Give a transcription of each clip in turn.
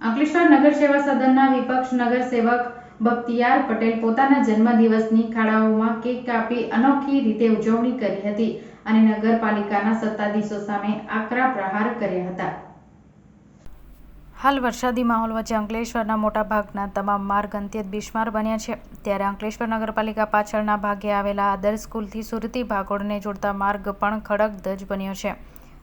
અંકલેશ્વર નગર સેવા સદનના વિપક્ષ નગર સેવક બખ્તિયાર પટેલ પોતાના જન્મદિવસની ખાડાઓમાં કેક કાપી અનોખી રીતે ઉજવણી કરી હતી અને નગરપાલિકાના સત્તાધીશો સામે આકરા પ્રહાર કર્યા હતા. હાલ વરસાદી માહોલ વચ્ચે અંકલેશ્વરના મોટાભાગના તમામ માર્ગ અત્યંત બિસ્માર બન્યા છે. ત્યારે અંકલેશ્વર નગરપાલિકા પાછળના ભાગે આવેલા આદર્શ સ્કૂલથી સુરતી ભાગોળને જોડતા માર્ગ પણ ખડકધજ બન્યો છે.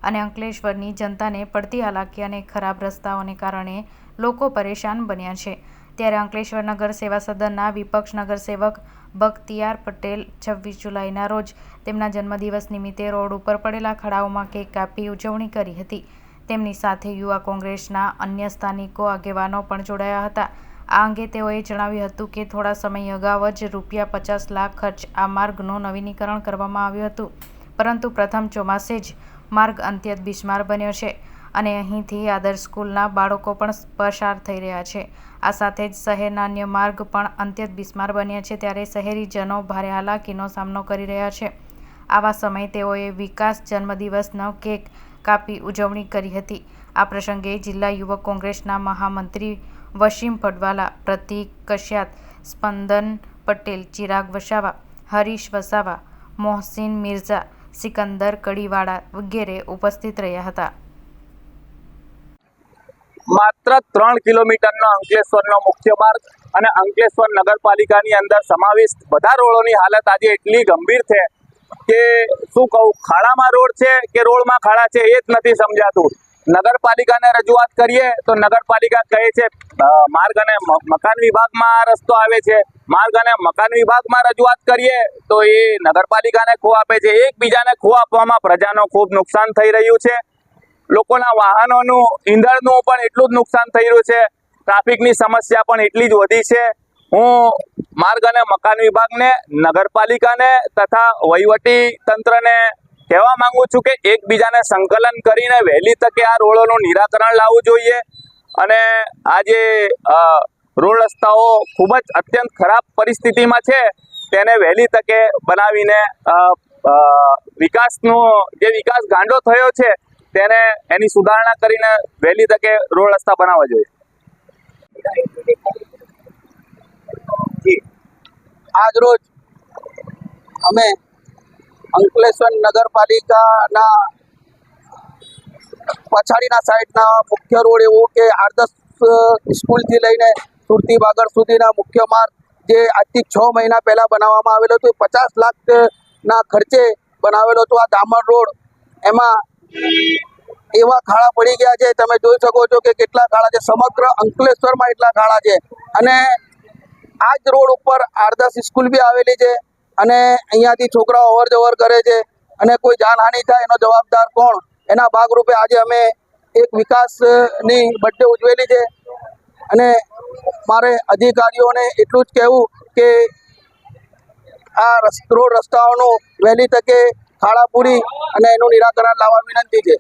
અને અંકલેશ્વરની જનતાને પડતી હાલાકી અને ખરાબ રસ્તાઓને કારણે લોકો પરેશાન બન્યા છે. ત્યારે અંકલેશ્વર નગર સેવા સદનના વિપક્ષ નગર સેવક બખ્તિયાર પટેલ છવ્વીસ જુલાઈના રોજ તેમના જન્મદિવસ નિમિત્તે રોડ ઉપર પડેલા ખડાઓમાં કેક કાપી ઉજવણી કરી હતી. તેમની સાથે યુવા કોંગ્રેસના અન્ય સ્થાનિકો આગેવાનો પણ જોડાયા હતા. આ અંગે તેઓએ જણાવ્યું હતું કે થોડા સમય અગાઉ જ રૂપિયા પચાસ લાખ ખર્ચ આ માર્ગનું નવીનીકરણ કરવામાં આવ્યું હતું. પરંતુ પ્રથમ ચોમાસે જ માર્ગ અત્યંત બિસ્માર બન્યો છે અને અહીંથી આદર્શ સ્કૂલના બાળકો પણ પસાર થઈ રહ્યા છે. આ સાથે જ શહેરના અન્ય માર્ગ પણ અત્યંત બિસ્માર બન્યા છે ત્યારે શહેરીજનો ભારે હાલાકીનો સામનો કરી રહ્યા છે. આવા સમયે તેઓએ વિકાસ જન્મદિવસનો કેક કાપી ઉજવણી કરી હતી. આ પ્રસંગે જિલ્લા યુવક કોંગ્રેસના મહામંત્રી વસીમ પડવાલા પ્રતીક કશ્યાત સ્પંદન પટેલ, ચિરાગ વસાવા, હરીશ વસાવા, મોહસિન મિર્ઝા સિકંદર, કડીવાળા વગેરે ઉપસ્થિત રહ્યા હતા. માત્ર ત્રણ કિલોમીટરનો અંકલેશ્વરનો મુખ્ય માર્ગ અને અંકલેશ્વર નગરપાલિકાની અંદર સમાવિષ્ટ બધા રોડોની હાલત આજે એટલી ગંભીર છે કે શું કહું, ખાડામાં રોડ છે કે રોડમાં ખાડા છે એ જ નથી સમજાતું. નગરપાલિકાને રજૂઆત કરીએ તો નગરપાલિકા કહે છે માર્ગ અને મકાન વિભાગમાં રસ્તો આવે છે. માર્ગ અને મકાન વિભાગમાં રજૂઆત કરીએ તો એ નગરપાલિકાને ખો આપે છે. એકબીજાને ખો આપવામાં પ્રજાનો ખૂબ નુકસાન થઈ રહ્યું છે. લોકોના વાહનોનું, ઈંધણનું પણ એટલું જ નુકસાન થઈ રહ્યું છે. ટ્રાફિકની સમસ્યા પણ એટલી જ વધી છે. હું માર્ગ અને મકાન વિભાગને, નગરપાલિકાને તથા વહીવટી તંત્રને કહેવા માંગુ છું કે એકબીજાને સંકલન કરીને વહેલી તકે આ રોડોનું નિરાકરણ લાવવું જોઈએ અને આ જે રોડ રસ્તાઓ ખૂબ જ અત્યંત ખરાબ પરિસ્થિતિમાં છે, તેને વહેલી તકે બનાવીને વિકાસનો જે વિકાસ ગાંડો થયો છે, તેને એની સુધારણા કરીને વહેલી તકે રોડ રસ્તા બનાવવા જોઈએ. આજ રોજ અમે અંકલેશ્વર નગરપાલિકાના પછાડીના સાઈડના મુખ્ય રોડ એવો કે આદર્શ સ્કૂલથી લઈને સુરતી બાગડ સુધીના મુખ્ય માર્ગ જે આજથી છ મહિના પહેલાં બનાવવામાં આવેલો હતો પચાસ લાખના ખર્ચે બનાવેલો હતો આ દામણ રોડ. એમાં એવા ખાડા પડી ગયા છે, તમે જોઈ શકો છો કે કેટલા ખાડા છે, સમગ્ર અંકલેશ્વરમાં એટલા ખાડા છે. અને આ જ રોડ ઉપર આરદાસ સ્કૂલ બી આવેલી છે અને અહીંયાથી છોકરાઓ અવર જવર કરે છે અને કોઈ જાનહાનિ થાય એનો જવાબદાર કોણ? એના ભાગરૂપે આજે અમે એક વિકાસની બર્થડે ઉજવેલી છે. અને મારે અધિકારીઓને એટલું જ કહેવું કે આ રોડ રસ્તાઓનું વહેલી તકે ખાડા પૂરી અને એનું નિરાકરણ લાવવા વિનંતી છે.